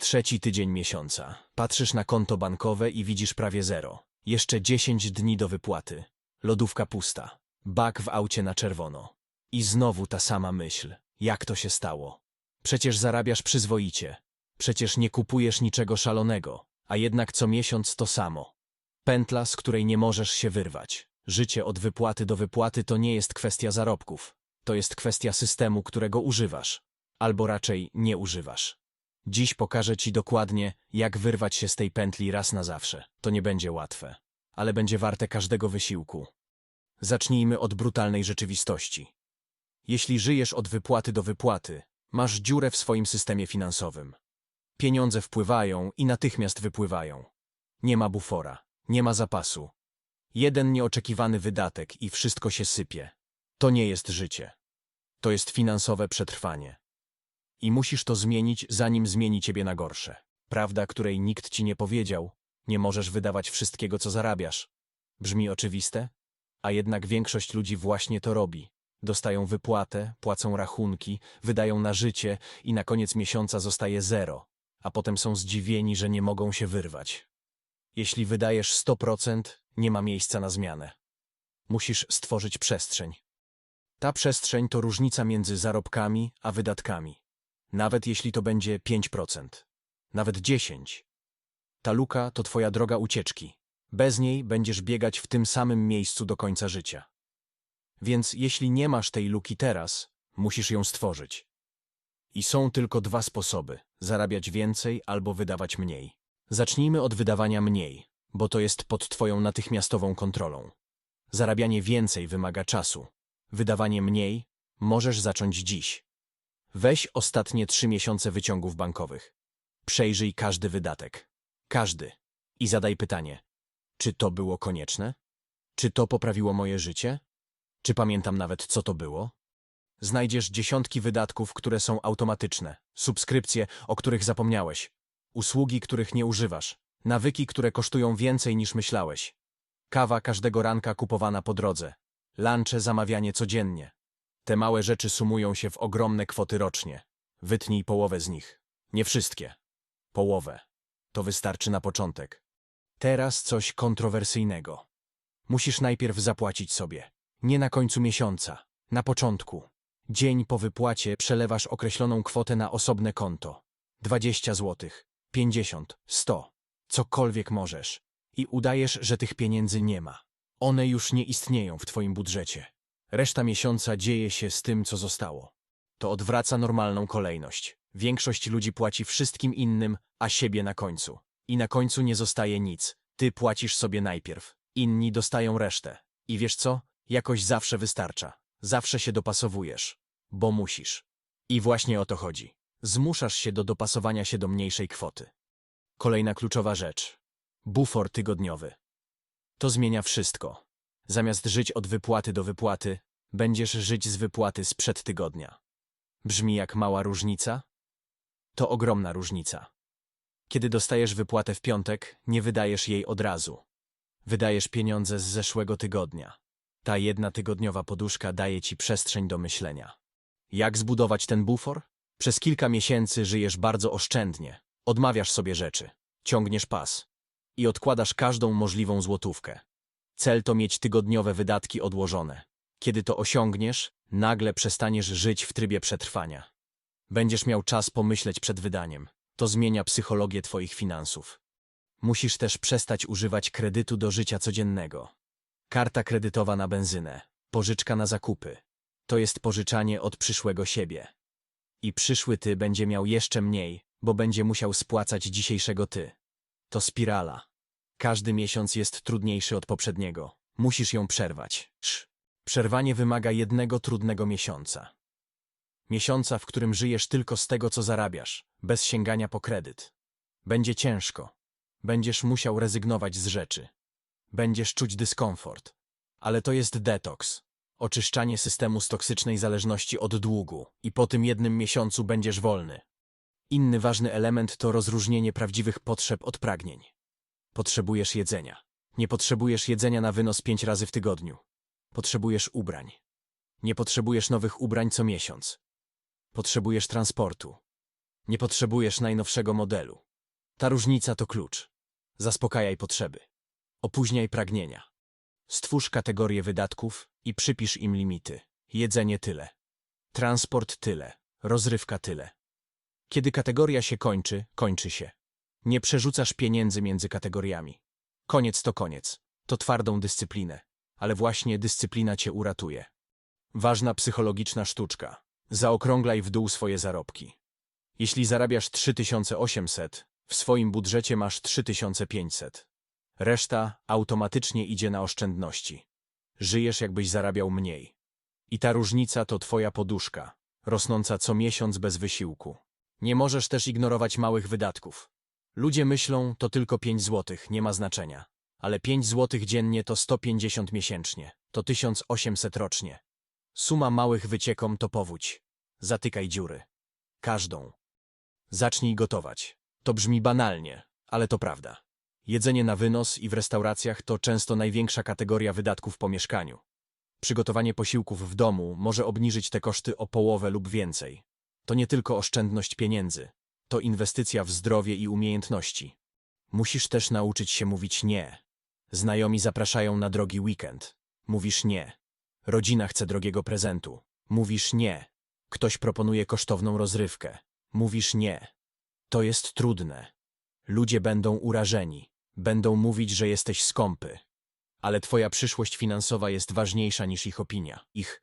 Trzeci tydzień miesiąca. Patrzysz na konto bankowe i widzisz prawie zero. Jeszcze 10 dni do wypłaty. Lodówka pusta. Bak w aucie na czerwono. I znowu ta sama myśl. Jak to się stało? Przecież zarabiasz przyzwoicie. Przecież nie kupujesz niczego szalonego. A jednak co miesiąc to samo. Pętla, z której nie możesz się wyrwać. Życie od wypłaty do wypłaty to nie jest kwestia zarobków. To jest kwestia systemu, którego używasz. Albo raczej nie używasz. Dziś pokażę Ci dokładnie, jak wyrwać się z tej pętli raz na zawsze. To nie będzie łatwe, ale będzie warte każdego wysiłku. Zacznijmy od brutalnej rzeczywistości. Jeśli żyjesz od wypłaty do wypłaty, masz dziurę w swoim systemie finansowym. Pieniądze wpływają i natychmiast wypływają. Nie ma bufora, nie ma zapasu. Jeden nieoczekiwany wydatek i wszystko się sypie. To nie jest życie. To jest finansowe przetrwanie. I musisz to zmienić, zanim zmieni ciebie na gorsze. Prawda, której nikt ci nie powiedział. Nie możesz wydawać wszystkiego, co zarabiasz. Brzmi oczywiste? A jednak większość ludzi właśnie to robi. Dostają wypłatę, płacą rachunki, wydają na życie i na koniec miesiąca zostaje zero, a potem są zdziwieni, że nie mogą się wyrwać. Jeśli wydajesz 100%, nie ma miejsca na zmianę. Musisz stworzyć przestrzeń. Ta przestrzeń to różnica między zarobkami a wydatkami. Nawet jeśli to będzie 5%, nawet 10%. Ta luka to twoja droga ucieczki. Bez niej będziesz biegać w tym samym miejscu do końca życia. Więc jeśli nie masz tej luki teraz, musisz ją stworzyć. I są tylko dwa sposoby: zarabiać więcej albo wydawać mniej. Zacznijmy od wydawania mniej, bo to jest pod Twoją natychmiastową kontrolą. Zarabianie więcej wymaga czasu. Wydawanie mniej możesz zacząć dziś. Weź ostatnie trzy miesiące wyciągów bankowych. Przejrzyj każdy wydatek. Każdy. I zadaj pytanie: czy to było konieczne? Czy to poprawiło moje życie? Czy pamiętam nawet, co to było? Znajdziesz dziesiątki wydatków, które są automatyczne, subskrypcje, o których zapomniałeś, usługi, których nie używasz, nawyki, które kosztują więcej niż myślałeś, kawa każdego ranka kupowana po drodze, lunche zamawianie codziennie. Te małe rzeczy sumują się w ogromne kwoty rocznie. Wytnij połowę z nich. Nie wszystkie. Połowę. To wystarczy na początek. Teraz coś kontrowersyjnego. Musisz najpierw zapłacić sobie. Nie na końcu miesiąca, na początku. Dzień po wypłacie przelewasz określoną kwotę na osobne konto. 20 zł, 50, 100, cokolwiek możesz. I udajesz, że tych pieniędzy nie ma. One już nie istnieją w twoim budżecie. Reszta miesiąca dzieje się z tym, co zostało. To odwraca normalną kolejność. Większość ludzi płaci wszystkim innym, a siebie na końcu. I na końcu nie zostaje nic. Ty płacisz sobie najpierw. Inni dostają resztę. I wiesz co? Jakoś zawsze wystarcza. Zawsze się dopasowujesz. Bo musisz. I właśnie o to chodzi. Zmuszasz się do dopasowania się do mniejszej kwoty. Kolejna kluczowa rzecz. Bufor tygodniowy. To zmienia wszystko. Zamiast żyć od wypłaty do wypłaty, będziesz żyć z wypłaty sprzed tygodnia. Brzmi jak mała różnica? To ogromna różnica. Kiedy dostajesz wypłatę w piątek, nie wydajesz jej od razu. Wydajesz pieniądze z zeszłego tygodnia. Ta jedna tygodniowa poduszka daje ci przestrzeń do myślenia. Jak zbudować ten bufor? Przez kilka miesięcy żyjesz bardzo oszczędnie. Odmawiasz sobie rzeczy, ciągniesz pas i odkładasz każdą możliwą złotówkę. Cel to mieć tygodniowe wydatki odłożone. Kiedy to osiągniesz, nagle przestaniesz żyć w trybie przetrwania. Będziesz miał czas pomyśleć przed wydaniem. To zmienia psychologię twoich finansów. Musisz też przestać używać kredytu do życia codziennego. Karta kredytowa na benzynę, pożyczka na zakupy. To jest pożyczanie od przyszłego siebie. I przyszły ty będzie miał jeszcze mniej, bo będzie musiał spłacać dzisiejszego ty. To spirala. Każdy miesiąc jest trudniejszy od poprzedniego. Musisz ją przerwać. Sz. Przerwanie wymaga jednego trudnego miesiąca. Miesiąca, w którym żyjesz tylko z tego, co zarabiasz, bez sięgania po kredyt. Będzie ciężko. Będziesz musiał rezygnować z rzeczy. Będziesz czuć dyskomfort. Ale to jest detoks. Oczyszczanie systemu z toksycznej zależności od długu. I po tym jednym miesiącu będziesz wolny. Inny ważny element to rozróżnienie prawdziwych potrzeb od pragnień. Potrzebujesz jedzenia. Nie potrzebujesz jedzenia na wynos pięć razy w tygodniu. Potrzebujesz ubrań. Nie potrzebujesz nowych ubrań co miesiąc. Potrzebujesz transportu. Nie potrzebujesz najnowszego modelu. Ta różnica to klucz. Zaspokajaj potrzeby. Opóźniaj pragnienia. Stwórz kategorie wydatków i przypisz im limity. Jedzenie tyle. Transport tyle. Rozrywka tyle. Kiedy kategoria się kończy, kończy się. Nie przerzucasz pieniędzy między kategoriami. Koniec to koniec. To twardą dyscyplinę. Ale właśnie dyscyplina cię uratuje. Ważna psychologiczna sztuczka. Zaokrąglaj w dół swoje zarobki. Jeśli zarabiasz 3800, w swoim budżecie masz 3500. Reszta automatycznie idzie na oszczędności. Żyjesz jakbyś zarabiał mniej. I ta różnica to twoja poduszka, rosnąca co miesiąc bez wysiłku. Nie możesz też ignorować małych wydatków. Ludzie myślą, to tylko 5 złotych, nie ma znaczenia. Ale 5 złotych dziennie to 150 miesięcznie, to 1800 rocznie. Suma małych wyciekom to powódź. Zatykaj dziury. Każdą. Zacznij gotować. To brzmi banalnie, ale to prawda. Jedzenie na wynos i w restauracjach to często największa kategoria wydatków po mieszkaniu. Przygotowanie posiłków w domu może obniżyć te koszty o połowę lub więcej. To nie tylko oszczędność pieniędzy, to inwestycja w zdrowie i umiejętności. Musisz też nauczyć się mówić nie. Znajomi zapraszają na drogi weekend. Mówisz nie. Rodzina chce drogiego prezentu. Mówisz nie. Ktoś proponuje kosztowną rozrywkę. Mówisz nie. To jest trudne. Ludzie będą urażeni. Będą mówić, że jesteś skąpy. Ale twoja przyszłość finansowa jest ważniejsza niż ich opinia. Ich.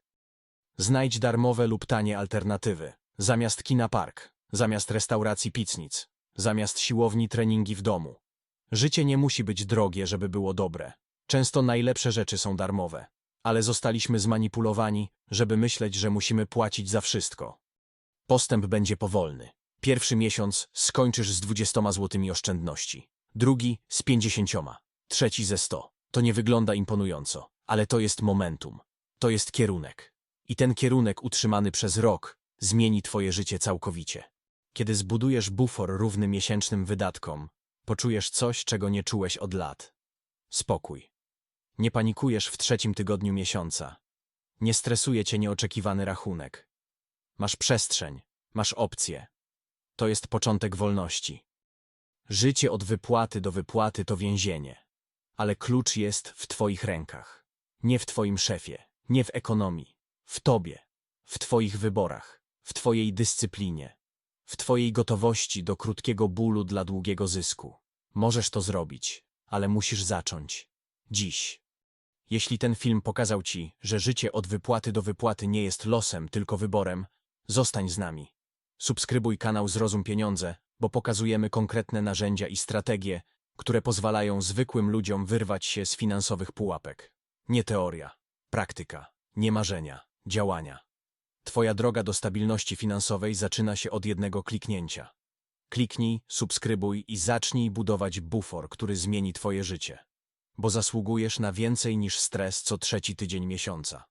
Znajdź darmowe lub tanie alternatywy. Zamiast kina park. Zamiast restauracji piznic. Zamiast siłowni treningi w domu. Życie nie musi być drogie, żeby było dobre. Często najlepsze rzeczy są darmowe. Ale zostaliśmy zmanipulowani, żeby myśleć, że musimy płacić za wszystko. Postęp będzie powolny. Pierwszy miesiąc skończysz z 20 złotymi oszczędności. Drugi z 50. Trzeci ze 100. To nie wygląda imponująco, ale to jest momentum. To jest kierunek. I ten kierunek utrzymany przez rok zmieni twoje życie całkowicie. Kiedy zbudujesz bufor równy miesięcznym wydatkom, poczujesz coś, czego nie czułeś od lat. Spokój. Nie panikujesz w trzecim tygodniu miesiąca. Nie stresuje cię nieoczekiwany rachunek. Masz przestrzeń, masz opcje. To jest początek wolności. Życie od wypłaty do wypłaty to więzienie. Ale klucz jest w twoich rękach. Nie w twoim szefie, nie w ekonomii. W tobie. W twoich wyborach. W twojej dyscyplinie. W twojej gotowości do krótkiego bólu dla długiego zysku. Możesz to zrobić, ale musisz zacząć. Dziś. Jeśli ten film pokazał ci, że życie od wypłaty do wypłaty nie jest losem, tylko wyborem, zostań z nami. Subskrybuj kanał Zrozum Pieniądze, bo pokazujemy konkretne narzędzia i strategie, które pozwalają zwykłym ludziom wyrwać się z finansowych pułapek. Nie teoria, praktyka, nie marzenia, działania. Twoja droga do stabilności finansowej zaczyna się od jednego kliknięcia. Kliknij, subskrybuj i zacznij budować bufor, który zmieni Twoje życie. Bo zasługujesz na więcej niż stres co trzeci tydzień miesiąca.